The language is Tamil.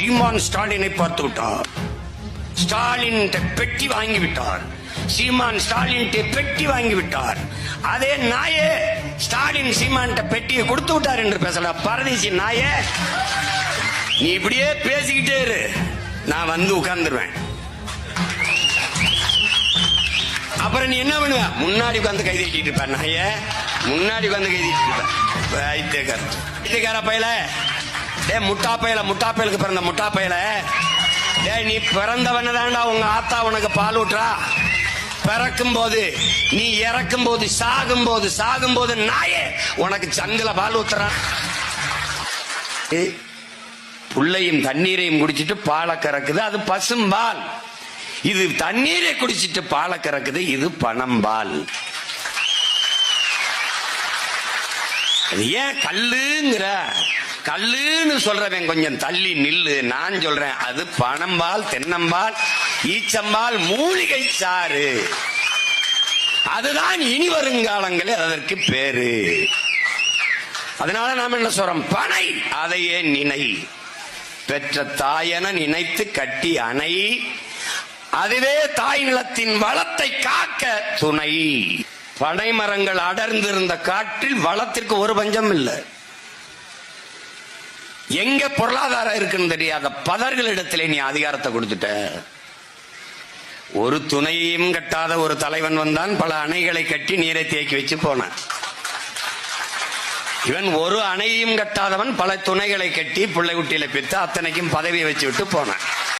சீமான் ஸ்டாலினை பார்த்து விட்டார். ஸ்டாலின் பெட்டி வாங்கி விட்டார். சீமான் ஸ்டாலின் பெட்டி வாங்கி விட்டார். அதே நாயே ஸ்டாலின் சீமான் பெட்டியை கொடுத்து விட்டார் என்று பேசல பரதேசி நாயே நீ இப்படியே பேசிக்கிட்டே இரு. நான் வந்து உட்கார்ந்துருவேன். அப்புறம் நீ என்ன பண்ணுவ? முன்னாடி உட்காந்து கை தட்டிட்டு இருப்ப நாய. முன்னாடி உட்காந்து கை தட்டிட்டு இருப்ப. வைத்தியக்கார வைத்தியக்கார பையல. டே முட்டா பையல முட்டா பயலுக்கு பிறந்த முட்டா பையல டே நீ பிறந்தவன தாண்டா உங்க ஆத்தா உனக்கு பால் ஊட்டுறா. பிறக்கும் போது நீ இறக்கும் போது சாகும் போது சாகும் போது நாயே உனக்கு சங்குல பால் ஊத்துறான் புள்ளையும் தண்ணீரையும் குடிச்சிட்டு பாலை கறக்குது அது பசும்பால் இது தண்ணீரை குடிச்சிட்டு பாலை கறக்குது இது பணம்பால் அது ஏன் கல்லுங்கிற? கல்லுன்னு சொல்றவன் கொஞ்சம் தள்ளி நில்லு. நான் சொல்றேன் அது பணம்பால் தென்னம்பால் ஈச்சம்பால் மூலிகை சாறு. அதுதான் இனி வருங்காலங்களில் அதற்கு பேரு. அதனால நாம என்ன சொல்றோம்? பனை அதையே நினை. பெற்ற தாயென நினைத்து கட்டி அணை. அதுவே தாய் நிலத்தின் வளத்தை காக்க துணை. பனை மரங்கள் அடர்ந்திருந்த காற்றில் வளத்திற்கு ஒரு பஞ்சம் இல்லை. எங்க பொருளாதாரம் இருக்குன்னு தெரியாத பதர்களிடத்திலே நீ அதிகாரத்தை கொடுத்துட்ட. ஒரு துணையையும் கட்டாத ஒரு தலைவன் வந்தான் பல அணைகளை கட்டி நீரை தேக்கி வச்சு போனான். இவன் ஒரு அணையையும் கட்டாதவன் பல துணைகளை கட்டி பிள்ளை குட்டியில பெற்று அத்தனைக்கும் பதவியை வச்சு விட்டு போனான்.